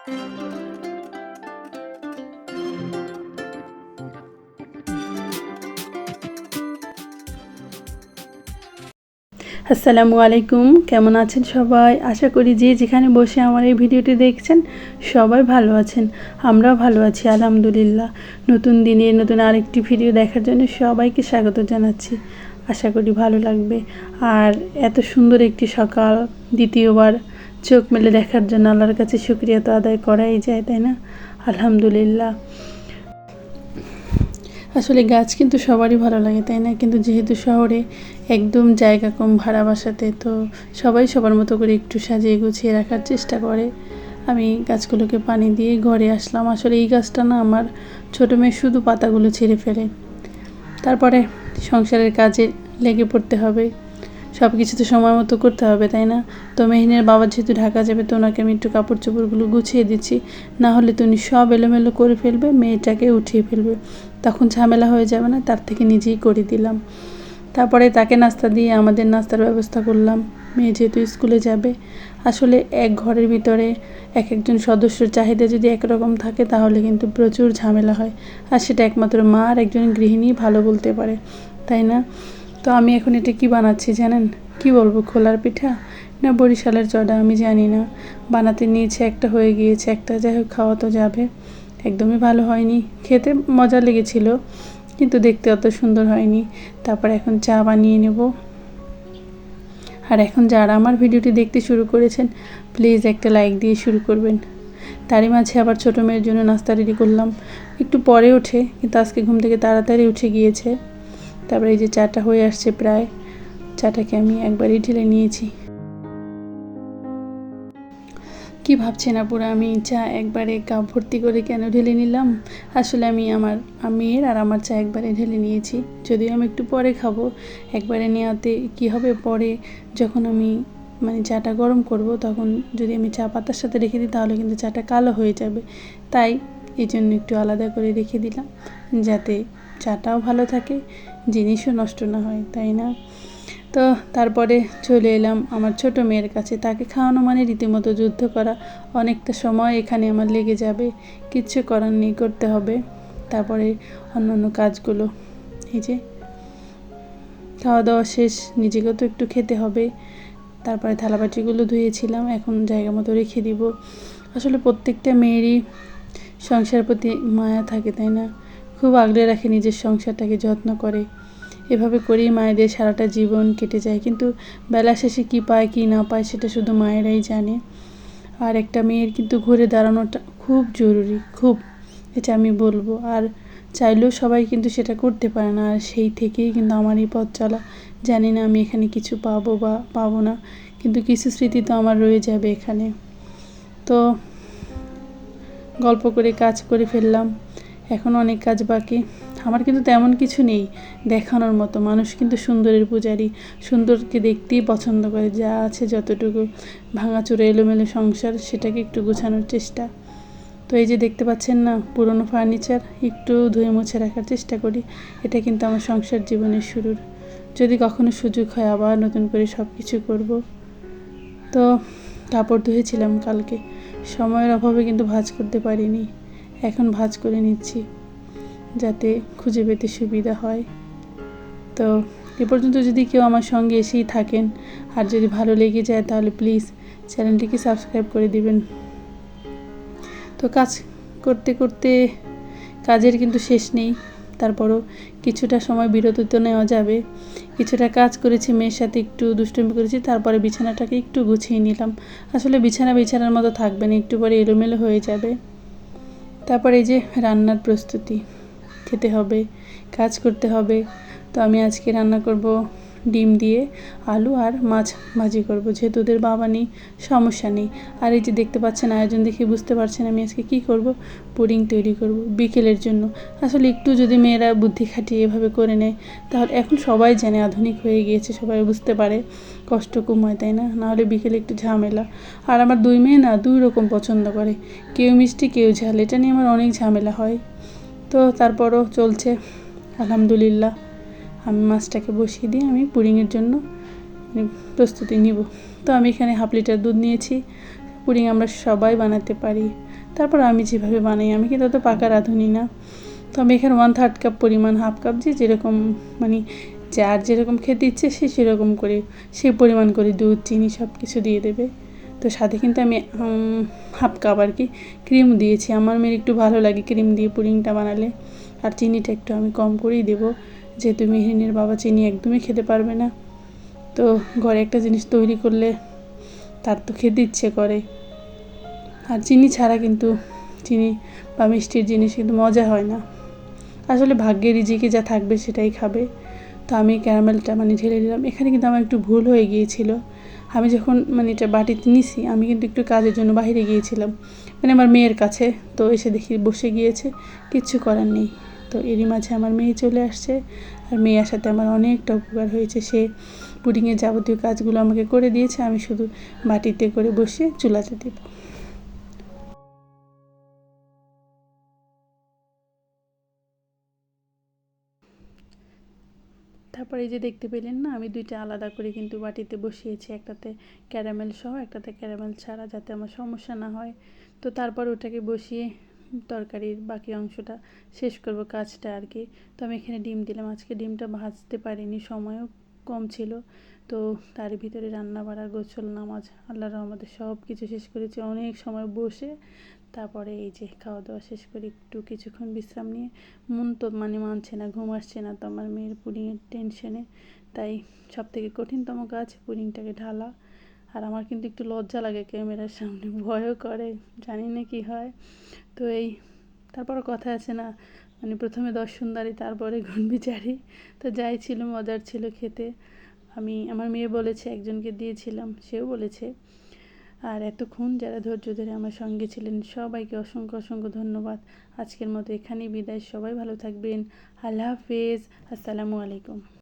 আসসালামু আলাইকুম, কেমন আছেন সবাই? আশা করি যে যেখানে বসে আমার এই ভিডিওটি দেখছেন, সবাই ভালো আছেন, আমরাও ভালো আছি, আলহামদুলিল্লাহ। নতুন দিনে নতুন আরেকটি ভিডিও দেখার জন্য সবাইকে স্বাগত জানাচ্ছি, আশা করি ভালো লাগবে। আর এত সুন্দর একটি সকাল, দ্বিতীয়বার চোখ মেলে দেখার জন্য আল্লাহর কাছে শুক্রিয়া তো আদায় করাই যায়, তাই না? আলহামদুলিল্লাহ। আসলে গাছ কিন্তু সবারই ভালো লাগে, তাই না? কিন্তু যেহেতু শহরে একদম জায়গা কম, ভাড়া বাসাতে, তো সবাই সবার মতো করে একটু সাজিয়ে গুছিয়ে রাখার চেষ্টা করে। আমি গাছগুলোকে পানি দিয়ে ঘরে আসলাম। আসলে এই গাছটা না আমার ছোটো মেয়ে শুধু পাতাগুলো ছিঁড়ে ফেলে। তারপরে সংসারের কাজে লেগে পড়তে হবে। সব কিছু তো সময় মতো করতে হবে, তাই না? তো মেহিনের বাবা যেহেতু ঢাকা যাবে, তো ওনাকে আমি একটু কাপড় চোপড়গুলো গুছিয়ে দিচ্ছি। না হলে তো উনি সব এলোমেলো করে ফেলবে, মেয়েটাকে উঠিয়ে ফেলবে। তখন ঝামেলা হয়ে যাবে না, তার থেকে নিজেই করে দিলাম। তারপরে তাকে নাস্তা দিয়ে আমাদের নাস্তার ব্যবস্থা করলাম। মেয়ে যেহেতু স্কুলে যাবে, আসলে এক ঘরের ভিতরে এক একজন সদস্যর চাহিদা যদি একরকম থাকে, তাহলে কিন্তু প্রচুর ঝামেলা হয়। আর সেটা একমাত্র মা আর একজন গৃহিণী ভালো বলতে পারে, তাই না? তো আমি এখন এটা কি বানাচ্ছি জানেন? কি বলব, খোলার পিঠা? না বরিশালের চড়া আমি জানি না। বানাতে নিয়েছে একটা, হয়ে গিয়েছে একটা, যাই হোক, খাওয়া তো যাবে। একদমই ভালো হয়নি। খেতে মজা লেগেছিল, কিন্তু দেখতে অত সুন্দর হয়নি। তারপর এখন চা বানিয়ে নেব। আর এখন যারা আমার ভিডিওটি দেখতে শুরু করেছেন, প্লিজ একটা লাইক দিয়ে শুরু করবেন। তারই মাঝে আবার ছোটো মেয়ের জন্য নাস্তা রেডি করলাম। একটু পরে ওঠে, কিন্তু আজকে ঘুম থেকে তাড়াতাড়ি উঠে গিয়েছে। তারপরে এই যে চাটা হয়ে আসছে প্রায়, চাটাকে আমি একবারই ঢেলে নিয়েছি। কি ভাবছেন আপুরা, আমি চা একবারে কাপ ভর্তি করে কেন ঢেলে নিলাম? আসলে আমি আমার মেয়ের আর আমার চা একবারে ঢেলে নিয়েছি। যদিও আমি একটু পরে খাব, একবারে নেওয়াতে কি হবে পরে যখন আমি মানে চাটা গরম করব, তখন যদি আমি চা পাতার সাথে রেখে দিই, তাহলে কিন্তু চাটা কালো হয়ে যাবে। তাই এই জন্য একটু আলাদা করে রেখে দিলাম, যাতে চাটাও ভালো থাকে, জিনিসও নষ্ট না হয়, তাই না? তো তারপরে চলে এলাম আমার ছোট মেয়ের কাছে। তাকে খাওয়ানো মানে রীতিমতো যুদ্ধ করা। অনেকটা সময় এখানে আমার লেগে যাবে, কিচ্ছু করার নেই, করতে হবে। তারপরে অন্য অন্য কাজগুলো। এই যে খাওয়া দাওয়া শেষ, নিজেকেও তো একটু খেতে হবে। তারপরে থালাবাটিগুলো ধুয়েছিলাম, এখন জায়গা মতো রেখে দিব। আসলে প্রত্যেকটা মেয়েরই সংসার প্রতি মায়া থাকে, তাই না? খুব আগলে রাখে নিজের সংসারটাকে, যত্ন করে। এভাবে করেই মায়েদের সারাটা জীবন কেটে যায়। কিন্তু বেলা শেষে কী পায়, কী না পায়, সেটা শুধু মায়েরাই জানে। আর একটা মেয়ের কিন্তু ঘুরে দাঁড়ানোটা খুব জরুরি, খুব। এটা আমি বলব। আর চাইলেও সবাই কিন্তু সেটা করতে পারে না। আর সেই থেকেই কিন্তু আমার এই পথ চলা। জানি না আমি এখানে কিছু পাবো বা পাবো না। কিন্তু কিছু স্মৃতি তো আমার রয়ে যাবে এখানে। তো গল্প করে, কাজ করে ফেললাম। এখন অনেক কাজ বাকি। আমার কিন্তু তেমন কিছু নেই, দেখানোর মতো। মানুষ কিন্তু সুন্দরের পূজারি। সুন্দরকে দেখতেই পছন্দ করে। যা আছে যতটুকু ভাঙাচোরা, এলোমেলো সংসার, সেটাকে একটু গোছানোর চেষ্টা। তো এই যে দেখতে পাচ্ছেন না, পুরনো ফার্নিচার, একটু ধুয়ে মুছে রাখার চেষ্টা করি। এটা কিন্তু আমার সংসার জীবনের শুরুর। যদি কখনো সুযোগ হয় আবার নতুন করে সব কিছু করব। তো কাপড় ধুয়েছিলাম কালকে। সময়ের অভাবে কিন্তু ভাজ করতে পারিনি। এখন ভাজ করে নিচ্ছি, যাতে খুঁজে পেতে সুবিধা হয়। তো, এ পর্যন্ত যদি কেউ আমার সঙ্গে এসেই থাকেন, আর যদি ভালো লেগে যায়, তাহলে প্লিজ চ্যানেলটিকে সাবস্ক্রাইব করে দিবেন। তো কাজ করতে করতে কাজের কিন্তু শেষ নেই। তারপরও কিছুটা সময় বিরত তো নেওয়া যাবে। কিছুটা কাজ করেছি, মেয়ের সাথে একটু দুষ্টুমি করেছি, তারপরে বিছানাটাকে একটু গুছিয়ে নিলাম। আসলে বিছানা বিছানার মতো থাকবে না, একটু পরে এলোমেলো হয়ে যাবে। তারপরে এই যে রান্নার প্রস্তুতি, খেতে হবে, কাজ করতে হবে। তো আমি আজকে রান্না করব ডিম দিয়ে আলু আর মাছ ভাজি করব। যেহেতু ওদের বাবা নেই, সমস্যা নেই। আর এই যে দেখতে পাচ্ছেন আয়োজন দেখে বুঝতে পারছেন আমি আজকে কি করব। পুডিং তৈরি করব বিকেলের জন্য। আসলে একটু যদি মেয়েরা বুদ্ধি খাটিয়ে এভাবে করে নেয়, তাহলে এখন সবাই জানে আধুনিক হয়ে গিয়েছে, সবাই বুঝতে পারে। কষ্ট কম হয়, তাই না? নাহলে বিকেলে একটু ঝামেলা। আর আমার দুই মেয়ে না দুই রকম পছন্দ করে। কেউ মিষ্টি, কেউ ঝাল। এটা নিয়ে আমার অনেক ঝামেলা হয়। তো তারপরও চলছে, আলহামদুলিল্লাহ। আমি মাছটাকে বসিয়ে দিয়ে আমি পুডিংয়ের জন্য মানে প্রস্তুতি নিব। তো আমি এখানে হাফ লিটার দুধ নিয়েছি। পুডিং আমরা সবাই বানাতে পারি। তারপর আমি যেভাবে বানাই, আমি কিন্তু অত পাকা রাঁধুনি না। তো আমি এখানে ওয়ান থার্ড কাপ পরিমাণ হাফ কাপ যে যেরকম মানে যার যেরকম খেতে ইচ্ছে সে সেরকম করে সেই পরিমাণ করে দুধ, চিনি সব কিছু দিয়ে দেবে। তো সাথে কিন্তু আমি হাফ কাপ আর কি ক্রিম দিয়েছি। আমার মেয়ের একটু ভালো লাগে ক্রিম দিয়ে পুডিংটা বানালে। আর চিনিটা একটু আমি কম করেই দেবো। যেহেতু মেহরিনের বাবা চিনি একদমই খেতে পারবে না। তো ঘরে একটা জিনিস তৈরি করলে তার তো খেতে ইচ্ছে করে। আর চিনি ছাড়া কিন্তু চিনি বা মিষ্টির জিনিস কিন্তু মজা হয় না। আসলে ভাগ্যের রিজিকে যা থাকবে সেটাই খাবে। তো আমি ক্যারামেলটা মানে ঢেলে দিলাম এখানে কিন্তু আমার একটু ভুল হয়ে গিয়েছিল। আমি যখন মানে এটা বাটিতে নিছি, আমি কিন্তু একটু কাজের জন্য বাইরে গিয়েছিলাম। মানে আমার মেয়ের কাছে, তো এসে দেখি বসে গিয়েছে, কিচ্ছু করার নেই। তো এরই মাঝে আমার মেয়ে চলে আসছে। আর মেয়ে আসাতে আমার অনেকটা উপকার হয়েছে। সে পুডিংয়ের যাবতীয় কাজগুলো আমাকে করে দিয়েছে। আমি শুধু বাটিতে করে বসিয়ে চুলাতে দেবো। তারপরে যে দেখতে পেলেন না, আমি দুইটা আলাদা করে কিন্তু বাটিতে বসিয়েছি। একটাতে ক্যারামেল সহ, একটাতে ক্যারামেল ছাড়া যাতে আমার সমস্যা না হয়। তো তারপর ওটাকে বসিয়ে তরকারির বাকি অংশটা শেষ করব কাজটা আর কি। তো আমি এখানে ডিম দিলাম। আজকে ডিমটা ভাজতে পারিনি, সময়ও কম ছিল। তো তার ভিতরে রান্না বাড়া গোছল নামাজ আল্লাহর রহমতে সব কিছু শেষ করেছি। অনেক সময় বসে তারপরে এই যে খাওয়া দাওয়া শেষ করে একটু কিছুক্ষণ বিশ্রাম নিয়ে, মন তো মানে মানছে না, ঘুম আসছে না। তো আমার মেয়ের পুডিংয়ের টেনশনে তাই সব থেকে কঠিনতম কাজ পুডিংটাকে ঢালা। আর আমার কিন্তু একটু লজ্জা লাগে ক্যামেরার সামনে, ভয়ও করে, জানি না কি হয়। তো এই তারপর কথা আছে না মানে প্রথমে দশ তারপরে গুণবিচারি তো যাই ছিল, মজার ছিল খেতে। আমি, আমার মেয়ে বলেছে, একজনকে দিয়েছিলাম, সেও বলেছে। আর এতক্ষণ যারা ধৈর্য ধরে আমার সঙ্গে ছিলেন, সবাইকে অসংখ্য অসংখ্য ধন্যবাদ। আজকের মতো এখানেই বিদায়, সবাই ভালো থাকবেন। আল্লাহ হাফেজ, আসসালামু আলাইকুম।